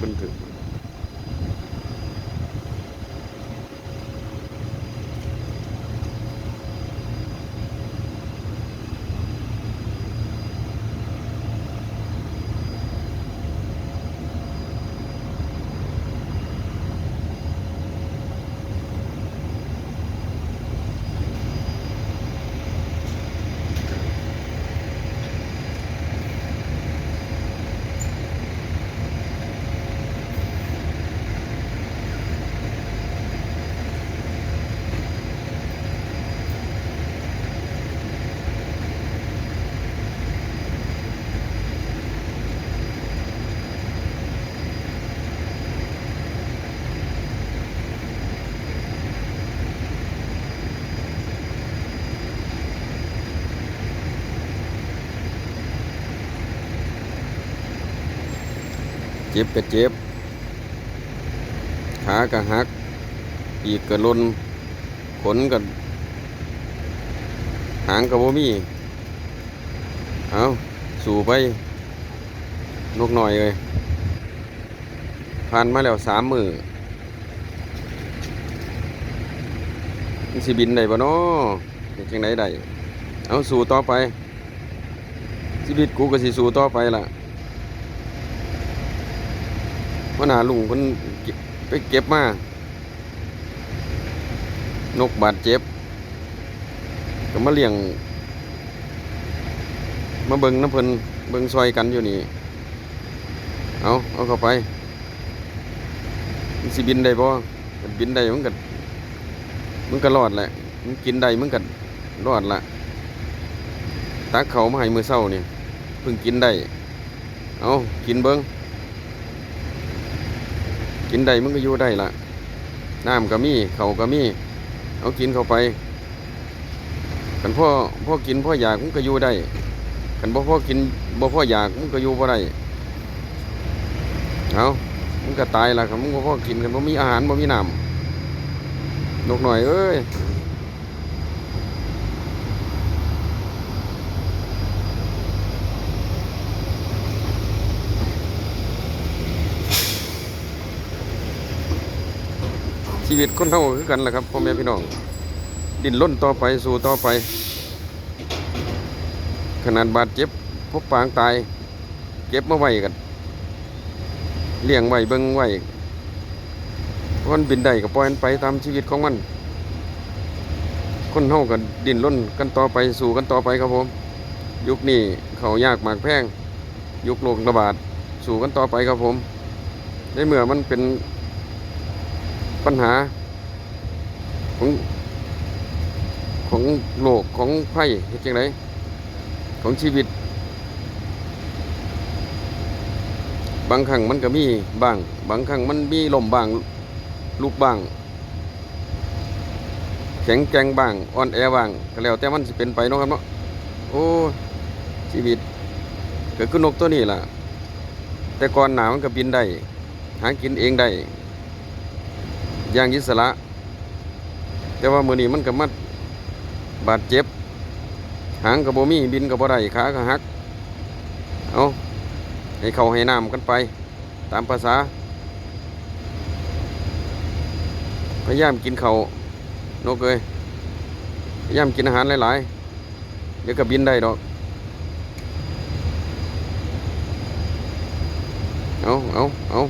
เเจ็บก็เจ็บ ขากะหัก อีกกะลนขนกะหางกะบ่มี เอาสู่ไป นกหน่อยเลยผ่านมาแล้วสามมือมันสิบินได้บ่เนาะจังไดได้เอาสู่ต่อไปชีวิตกูก็สิสู่ต่อไปล่ะ ว่าหนาลุงเพิ่นไปเก็บมานกบาดเจ็บ ก็มาเลี้ยง มาเบิงน้ำเพิ่นเบิงซอยกันอยู่นี่ เอาเอาเข้าไปมันสิบินได้บ่มันบินได้มันก็มันก็รอดแหละมันกินได้มันก็รอดละตักเขามาให้มือเช้านี่เพิ่งกินได้ เอากินเบิ่ง กินได้มันก็อยู่ได้ละน้ำก็มีเขาก็มี เอากินเข้าไปกันพ่อพ่อกินพ่ออยากมันก็อยู่ได้กันบ่พ่อกินบ่พ่ออยากมันก็อยู่บ่ได้เอามันก็ตายละครับมันบ่พ่อกินกันบ่มีอาหารบ่มีน้ำนกหน่อยเอ้ย ชีวิตคนเฮาคือกันแหละครับพ่อแม่พี่น้อง ดิ้นรนต่อไปสู่ต่อไป ขนาดบาดเจ็บพกปางตาย เก็บมาไว้กันเลี้ยงไว้เบิ่งไว้มันบินได้ก็ปล่อยมันไปตามชีวิตของมัน คนเฮากันดิ้นรนกันต่อไปสู่กันต่อไปครับผม ยุคนี้เขายากหมากแพงยุคโรคระบาดสู่กันต่อไปครับผม ในเมื่อมันเป็น ปัญหาของของโลกของไพ่เฮ็ดจังไดของชีวิต บางครั้งมันก็มีบาง บางครั้งมันมีลมบางลุกบาง แข็งแกร่งบางอ่อนแอบางก็แล้วแต่มันสิเป็นไปเนาะครับเนาะโอ้ชีวิตเก็คือนกตัวนี้ล่ะ แต่ก่อนหนามันก็บินได้หากินเองได้ ย่างอิสระ แต่ว่ามือนี้มันก็มัดบาดเจ็บ หางกับโบมีบินกับบได้ขาก็หัก เอาให้เขาให้น้ำกันไป ตามภาษา พยายามกินเขานกเลยพยายามกินอาหารหลายๆ เดี๋ยวก็บินได้ดอก เอาเอาเอา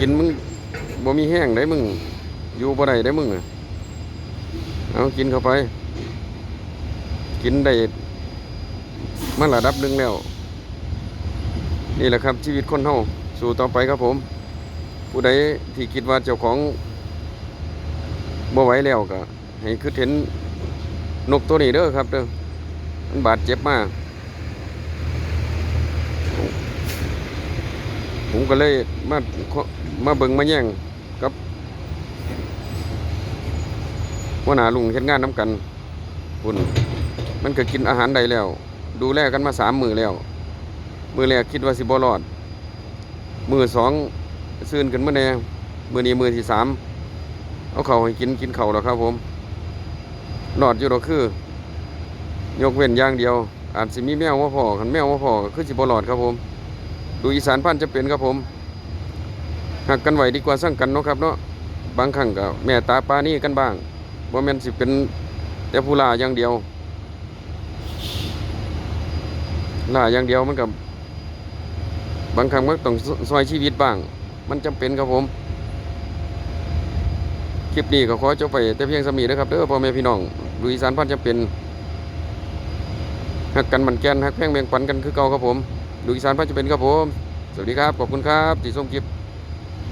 กินมึงบ่มีแห้งได้มึง อยู่บ่ได้ได้มึงอเอากินเข้าไป กินได้มาระดับหนึ่งแล้ว นี่แหละครับชีวิตคนเฮาสู่ต่อไปครับผม ผู้ใดที่คิดว่าเจ้าของบ่ไหวแล้วก็ให้คือเห็นนกตัวนี้เด้อครับเด้อมันบาดเจ็บมาก ผมก็เลยมามาเบิ่งมาแย่งกับหัวหน้าลุงเฮ็ดงานน้ำกันคุณมันก็กินอาหารได้แล้ว ดูแลกันมาสามมือแล้ว มือแรกคิดว่าสิบ่รอด มือสองซื่นขึ้นมาแน่มือนี้มือที่สามเอาเข่าให้กินกินเข่าวแล้วครับผมหลอดอยู่หรอคือ ยกเว้นอย่างเดียว อาจสิมีแมวว่าพอคันแมวว่าพอคือสิบ่หลอดครับผม ดูอีสานพันธ์จะเป็นครับผมหักกันไหวดีกว่าสร้างกันเนาะครับเนาะบางครั้งก็แม่ตาปลานี่กันบ้างบ่แม่นสิเป็นแต่ผู้ล่าอย่างเดียวล่าอย่างเดียวมันกับบางครั้งมันต้องซอยชีวิตบ้าง มันจำเป็นครับผม คลิปนี้ก็ขอจบไปแต่เพียงสมีนะครับเด้อพ่อแม่พี่น้องดูอีสานพันธ์จะเป็นหักกันมันแกนหักแพงแบ่งปันกันคือเก่าครับผม ดูอีสานพันจะเป็นครับผม สวัสดีครับ ขอบคุณครับที่ชมคลิป